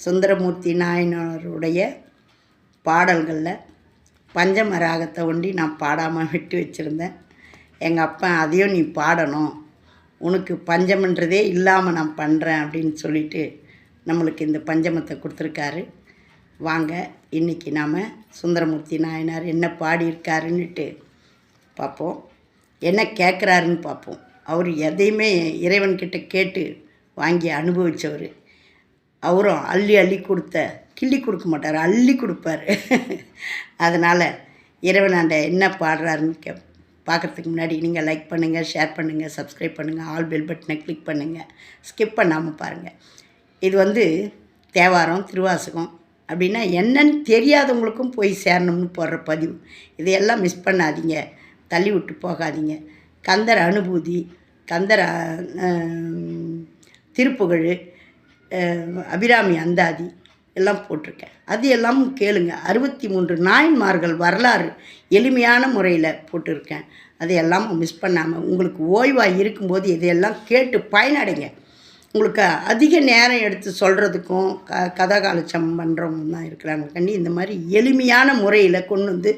சுந்தரமூர்த்தி நாயனாருடைய பாடல்களில் பஞ்சம ராகத்தை ஒண்டி நான் பாடாமல் விட்டு வச்சுருந்தேன். எங்கள் அப்பா அதையும் நீ பாடணும். உனக்கு பஞ்சமன்றதே இல்லாமல் நான் பண்ணுறேன் அப்படின்னு சொல்லிட்டு நம்மளுக்கு இந்த பஞ்சமத்தை கொடுத்துருக்காரு. வாங்க இன்றைக்கி நாம் சுந்தரமூர்த்தி நாயனார் என்ன பாடியிருக்காருன்னுட்டு பார்ப்போம். என்ன கேட்குறாருன்னு பார்ப்போம். அவர் எதையுமே இறைவன்கிட்ட கேட்டு வாங்கி அனுபவித்தவர் அவரும் அள்ளி அள்ளி கொடுத்த கிள்ளி கொடுக்க மாட்டார் அள்ளி கொடுப்பார். அதனால் இறைவனாண்ட என்ன பாடுறாருன்னு கே பார்க்குறதுக்கு முன்னாடி நீங்கள் லைக் பண்ணுங்கள் ஷேர் பண்ணுங்கள் சப்ஸ்கிரைப் பண்ணுங்கள் ஆல் பெல் பட்டனை கிளிக் பண்ணுங்கள் ஸ்கிப் பண்ணாமல் பாருங்கள் இது வந்து தேவாரம் திருவாசகம் அப்படின்னா என்னன்னு தெரியாதவங்களுக்கும் போய் சேரணும்னு போடுற பதிவு. இதையெல்லாம் மிஸ் பண்ணாதீங்க. தள்ளி விட்டு போகாதீங்க. கந்தர் அனுபூதி கந்தர் திருப்புகழ் அபிராமி அந்தாதி எல்லாம் போட்டிருக்கேன். அது எல்லாம் கேளுங்க. அறுபத்தி மூன்று நாயன்மார்கள் வரலாறு எளிமையான முறையில் போட்டிருக்கேன். அதையெல்லாம் மிஸ் பண்ணாமல் உங்களுக்கு ஓய்வாக இருக்கும்போது இதையெல்லாம் கேட்டு பயனடைங்க. உங்களுக்கு அதிக நேரம் எடுத்து சொல்கிறதுக்கும் க கதாகாலட்சம் பண்ணுறவங்க தான் இருக்கிறாங்க. கண்டி இந்த மாதிரி எளிமையான முறையில் கொண்டு வந்து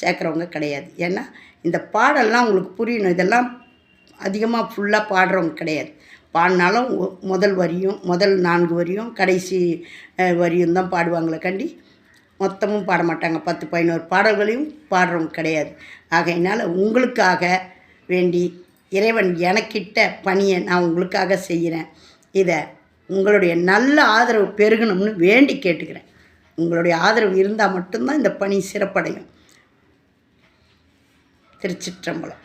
சேர்க்குறவங்க கிடையாது. ஏன்னா இந்த பாடல்லாம் உங்களுக்கு புரியணும். இதெல்லாம் அதிகமாக ஃபுல்லாக பாடுறவங்க கிடையாது. பாடினாலும் முதல் வரியும் முதல் நான்கு வரியும் கடைசி வரியும் தான் பாடுவாங்களே கண்டி. மொத்தமும் பாட மாட்டாங்க. பத்து பதினோரு பாடல்களையும் பாடுறவங்க கிடையாது. ஆகையினால் உங்களுக்காக வேண்டி இறைவன் எனக்கிட்ட பணியை நான் உங்களுக்காக செய்கிறேன். இதை உங்களுடைய நல்ல ஆதரவு பெருகணும்னு வேண்டி கேட்டுக்கிறேன். உங்களுடைய ஆதரவு இருந்தால் மட்டும்தான் இந்த பணி சிறப்படையும். திருச்சிற்றம்பலம்.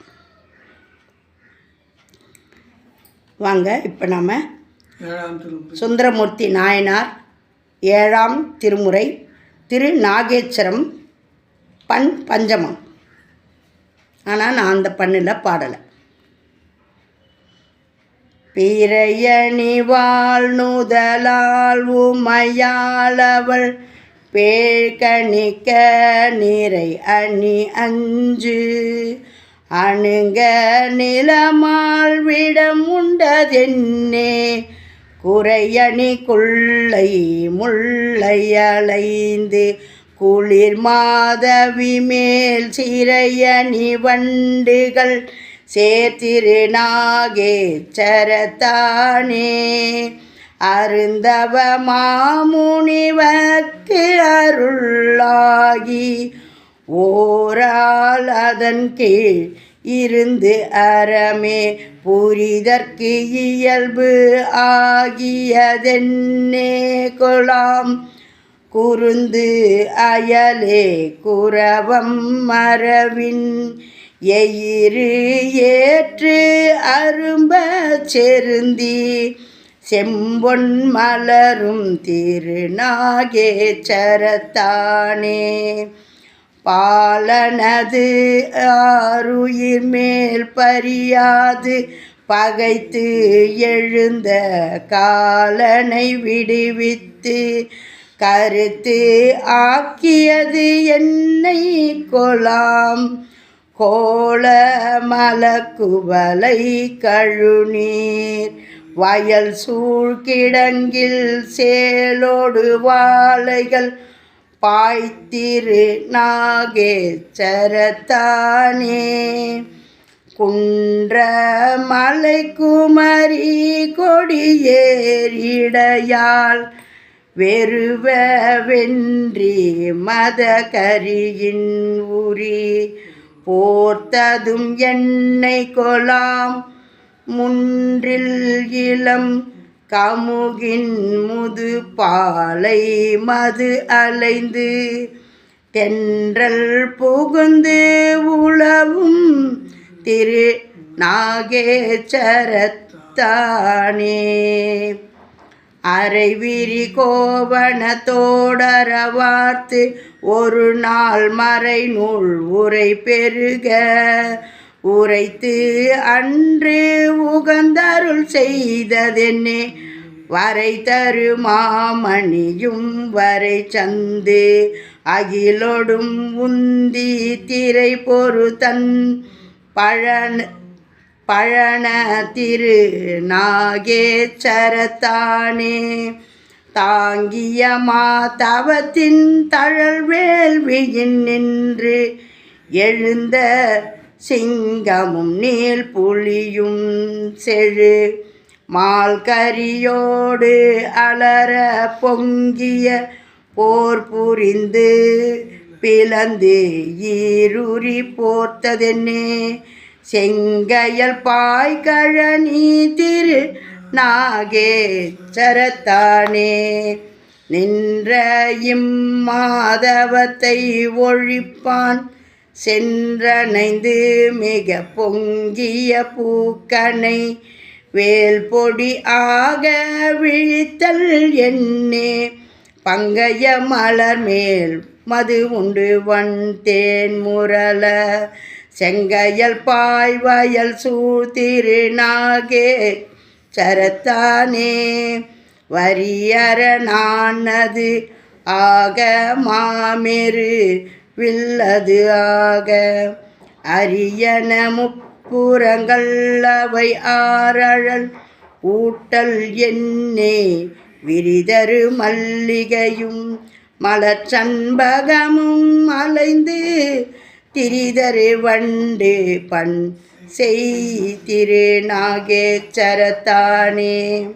வாங்க இப்போ நம்ம சுந்தரமூர்த்தி நாயனார் ஏழாம் திருமுறை திரு நாகேஸ்வரம் பண் பஞ்சமம். ஆனால் நான் அந்த பண்ணில் பாடலை. பிறையணி வாழ் நுதலால் உமையாளவள் பேழ்கணிக்க நிறை அணி அஞ்சு. அணுங்க நிலமால் விடம் உண்டதென்னே? குறையணி குள்ளை முல்லை அலைந்து குளிர் மாதவி மேல் சிறையணி வண்டுகள் சேர்த்திரு நாகேச்சரத்தானே அருந்தவ மாமுனிவர்க்கு அருளாகி ஓரால் அதன் கீழ் இருந்து அறமே புரிதற்கு இயல்பு ஆகியதென்னே கொலாம் குருந்து அயலே குரவம் மரவின் எயிறு ஏற்று அரும்ப செருந்தி. செம்பொன் மலரும் திருநாகேச்சரத்தானே பாலனது ஆருயிர் மேல் பரியாது. பகைத்து எழுந்த காலனை விடுவித்து கருத்து ஆக்கியது என்னை கொலாம். கோல மலக்குவலை கழுநீர். வயல் சூழ்கிடங்கில் சேலோடு வாழைகள் பாய்த்திரு நாகேச்சரத்தானே குன்ற மலை குமரி கொடியேறிடையால் வெறுவ வென்றி மத கரியின் உரி போர்த்ததும் என்னை கொலாம் முன்றில் இளம் கமுகின் முது பாலை மது அலைந்து தென்றல் புகுந்து உளவும் திரு நாகேச்சரத்தானே. அரைவிரி கோவணத்தோடரவார்த்து ஒரு நாள் மறை நூல் உரை பெருக. உரைத்து அன்று உகந்தருள் செய்ததென்னே. வரை தரு மாமணியும் வரை சந்து அகிலொடும் உந்தி திரை பொறு தன் பழன பழன திரு நாகேச்சரத்தானே. தாங்கிய மாதவத்தின் தழல் வேள்வியின் நின்று எழுந்த சிங்கமும் நீல் புலியும் செழு மால்கரியோடு அலர பொங்கிய போர் புரிந்து பிளந்து ஈருரி போர்த்ததென்னே. செங்கையல் பாய்கழனி திரு நாகேச்சரத்தானே. நின்ற இம்மாதவத்தை ஒழிப்பான் சென்றணைந்து மிக பொங்கிய பூக்கனை வேல் பொடி ஆக விழித்தல் என்னே. பங்கைய மலர் மேல் மது உண்டு வன் தேன் முரள. செங்கையல் பாய்வயல் சூழ்திருநாகே சரத்தானே வரியற நானது ஆக மாமெரு. வில்லது ஆக. அரியன முப்புறங்கள் அவை ஆரழல் ஊட்டல் என்னே விரிதரு மல்லிகையும். மலச்சண்பகமும் அலைந்து திரிதரு வண்டு பண் செய் திரு நாகேச்சரத்தானே.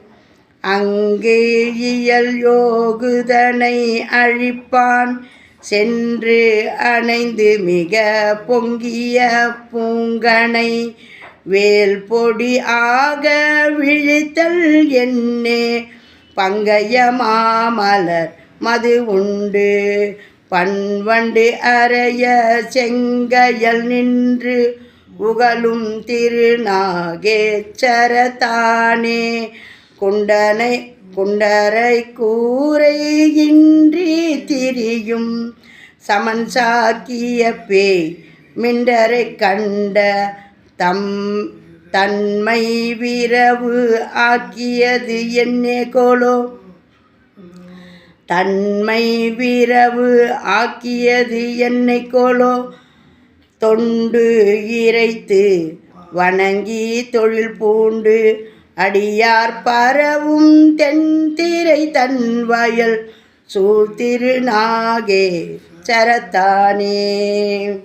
அங்கே இயல் யோகுதனை அழிப்பான். சென்று அணைந்து மிக பொங்கிய பூங்கனை வேல் பொடி ஆக விழித்தல் என்னே. பங்கைய மாமலர் மது உண்டு. பண்வண்டு அறைய செங்கையல் நின்று புகழும் திருநாகேச்சரத்தானே குண்டனை குண்டரை கூரையின்றி திரியும் சமன் சாக்கிய பேய் மிண்டரை கண்ட தம் தன்மை விரவு ஆக்கியது என்னே கோலோ? தன்மை விரவு ஆக்கியது என்னை கோலோ? தொண்டு இறைத்து வணங்கி தொழில் பூண்டு அடியார் பரவும் தென்திரை தன் வயல் சூழ்திருநாகே சரத்தானே.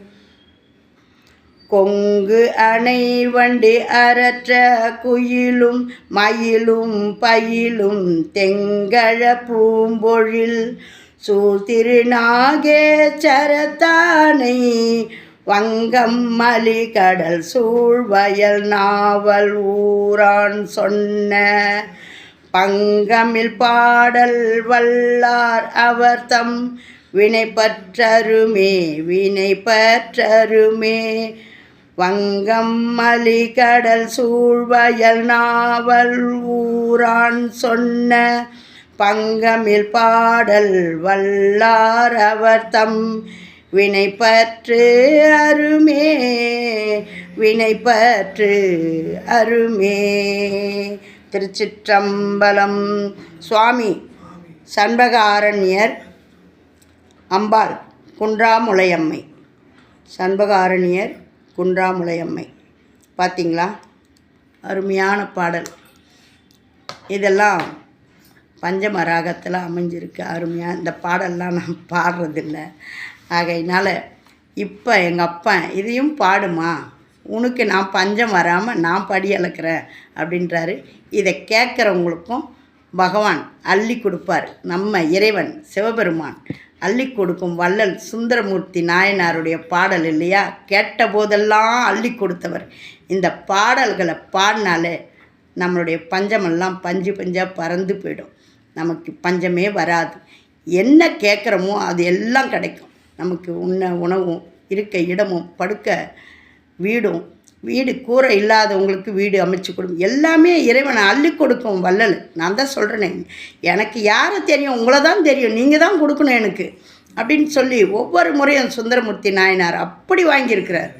கொங்கு அணை வண்டி அரற்ற குயிலும் மயிலும் பயிலும் தெங்கழ பூம்பொழில் சூழ்திருநாகே சரத்தானை. வங்கம் மலிகடல் சூழ்வயல் நாவல் ஊரான் சொன்ன பங்கமில் பாடல் வல்லார் அவர் தம் வினை பற்றருமே வினை பற்றருமே வங்கம் மலிகடல் சூழ்வயல் நாவல் ஊரான் சொன்ன பங்கமில் பாடல் வல்லார் அவர் தம் வினை பற்று அருமே வினை பற்று அருமே. திருச்சிற்றம்பலம். சுவாமி சண்பகாரண்யர் அம்பாள் குன்றாமுலையம்மை. சண்பகாரண்யர் குன்றாமுலையம்மை. பார்த்தீங்களா அருமையான பாடல். இதெல்லாம் பஞ்சம ராகத்தில் அமைஞ்சிருக்கு. அருமையாக இந்த பாடல்லாம் நான் பாடுறதில்ல. ஆகையினால் இப்போ எங்கள் அப்பா இதையும் பாடுமா? உனக்கு நான் பஞ்சம் வராமல் நான் படி அளக்கிறேன் அப்படின்றாரு. இதை கேட்குறவங்களுக்கும் பகவான் அள்ளி கொடுப்பார். நம்ம இறைவன் சிவபெருமான் அள்ளி கொடுக்கும் வள்ளல் சுந்தரமூர்த்தி நாயனாருடைய பாடல் இல்லையா? கேட்ட போதெல்லாம் அள்ளி கொடுத்தவர். இந்த பாடல்களை பாடினாலே நம்மளுடைய பஞ்சமெல்லாம் பஞ்சு பஞ்சாக பறந்து போயிடும். நமக்கு பஞ்சமே வராது. என்ன கேட்குறோமோ அது எல்லாம் கிடைக்கும். நமக்கு உண்ண உணவும் இருக்க இடமும் படுக்க வீடும் வீடு கூரை இல்லாதவங்களுக்கு வீடு அமைச்சு கொடுக்கும் எல்லாமே இறைவனை அள்ளி கொடுக்கும் வள்ளல். நான் தான் சொல்கிறேனே எனக்கு யாரை தெரியும்? உங்களை தான் தெரியும். நீங்கள் தான் கொடுக்கணும் எனக்கு. அப்படின்னு சொல்லி ஒவ்வொரு முறையும் சுந்தரமூர்த்தி நாயனார் அப்படி வாங்கியிருக்கிறார்.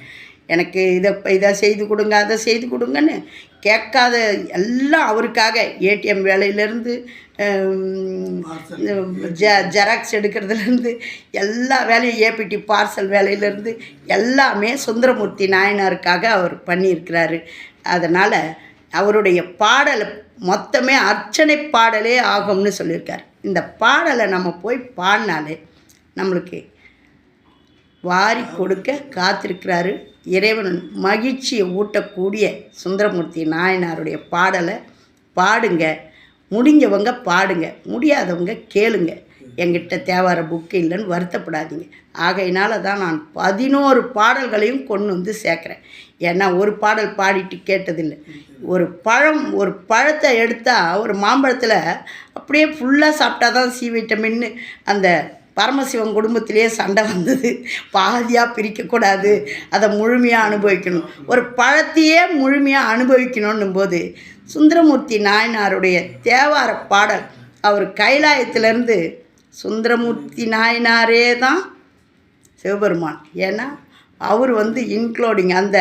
எனக்கு இதை இதை செய்து கொடுங்க அதை செய்து கொடுங்கன்னு கேட்காத எல்லாம் அவருக்காக ஏடிஎம் வேலையிலேருந்து ஜ ஜெராக்ஸ் எடுக்கிறதுலேருந்து எல்லா வேலையும் ஏபிடி பார்சல் வேலையிலேருந்து எல்லாமே சுந்தரமூர்த்தி நாயனாருக்காக அவர் பண்ணியிருக்கிறாரு. அதனால் அவருடைய பாடலை மொத்தமே அர்ச்சனை பாடலே ஆகும்னு சொல்லியிருக்கார். இந்த பாடலை நம்ம போய் பாடினாலே நம்மளுக்கு வாரி கொடுக்க காத்திருக்கிறாரு இறைவன் மகிழ்ச்சியை ஊட்டக்கூடிய சுந்தரமூர்த்தி நாயனாருடைய பாடலை பாடுங்க. முடிஞ்சவங்க பாடுங்க. முடியாதவங்க கேளுங்க. எங்கிட்ட தேவார புக்கு இல்லைன்னு வருத்தப்படாதீங்க. ஆகையினால தான் நான் பதினோரு பாடல்களையும் கொண்டு வந்து சேர்க்குறேன். ஏன்னா ஒரு பாடல் பாடிட்டு கேட்டதில்லை. ஒரு பழம் ஒரு பழத்தை எடுத்தால் ஒரு மாம்பழத்தில் அப்படியே ஃபுல்லாக சாப்பிட்டா தான் சி விட்டமின்னு அந்த பரமசிவன் குடும்பத்திலேயே சண்டை வந்தது. பாதியாக பிரிக்கக்கூடாது. அதை முழுமையாக அனுபவிக்கணும். ஒரு பழத்தையே முழுமையாக அனுபவிக்கணுன்னும் போது சுந்தரமூர்த்தி நாயனாருடைய தேவார பாடல் அவர் கைலாயத்திலேருந்து சுந்தரமூர்த்தி நாயனாரே தான் சிவபெருமான். ஏன்னா அவர் வந்து இன்க்ளூடிங் அந்த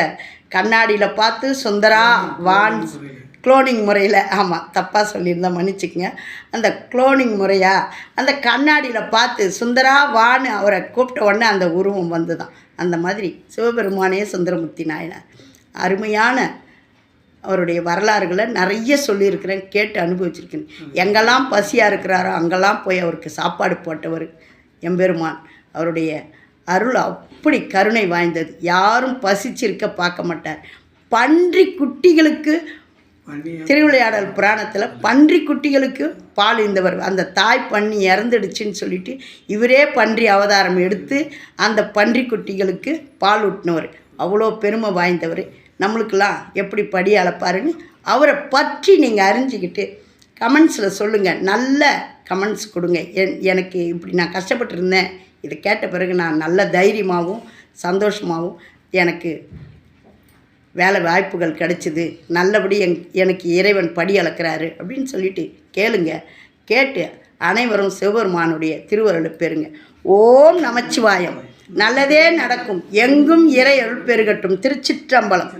கண்ணாடியில் பார்த்து சுந்தரா வான் குளோனிங் முறையில் ஆமாம் தப்பாக சொல்லியிருந்தேன் மன்னிச்சுக்கங்க. அந்த குளோனிங் முறையா அந்த கண்ணாடியில் பார்த்து சுந்தரா வான்னு அவரை கூப்பிட்ட உடனே அந்த உருவம் வந்து தான் அந்த மாதிரி சிவபெருமானே சுந்தரமூர்த்தி நாயனார். அருமையான அவருடைய வரலாறுகளை நிறைய சொல்லியிருக்கிறேன் கேட்டு அனுபவிச்சிருக்கேன். எங்கெல்லாம் பசியாக இருக்கிறாரோ அங்கெல்லாம் போய் அவருக்கு சாப்பாடு போட்டவர் எம்பெருமான். அவருடைய அருள் அப்படி கருணை வாய்ந்தது. யாரும் பசிச்சிருக்க பார்க்க மாட்டார். பன்றி குட்டிகளுக்கு திருவிளையாடல் புராணத்தில் பன்றி குட்டிகளுக்கு பால் இருந்தவர். அந்த தாய் பண்ணி இறந்துடுச்சுன்னு சொல்லிட்டு இவரே பன்றி அவதாரம் எடுத்து அந்த பன்றி குட்டிகளுக்கு பால் ஊட்டினவர். அவ்வளோ பெருமை வாய்ந்தவர். நம்மளுக்கெல்லாம் எப்படி படி அளப்பாருன்னு அவரை பற்றி நீங்கள் அறிஞ்சிக்கிட்டு கமெண்ட்ஸில் சொல்லுங்கள் நல்ல கமெண்ட்ஸ் கொடுங்க. என் எனக்கு இப்படி நான் கஷ்டப்பட்டுருந்தேன். இதை கேட்ட பிறகு நான் நல்ல தைரியமாகவும் சந்தோஷமாகவும் எனக்கு வேலை வாய்ப்புகள் கிடைச்சிது. நல்லபடி என் எனக்கு இறைவன் படி அளக்கிறாரு அப்படின்னு சொல்லிட்டு கேளுங்க. கேட்டு அனைவரும் சிவபெருமானுடைய திருவருளை பெறுங்க. ஓம் நமச்சிவாயம். நல்லதே நடக்கும். எங்கும் இறை அருள் பெருகட்டும். திருச்சிற்றம்பலம்.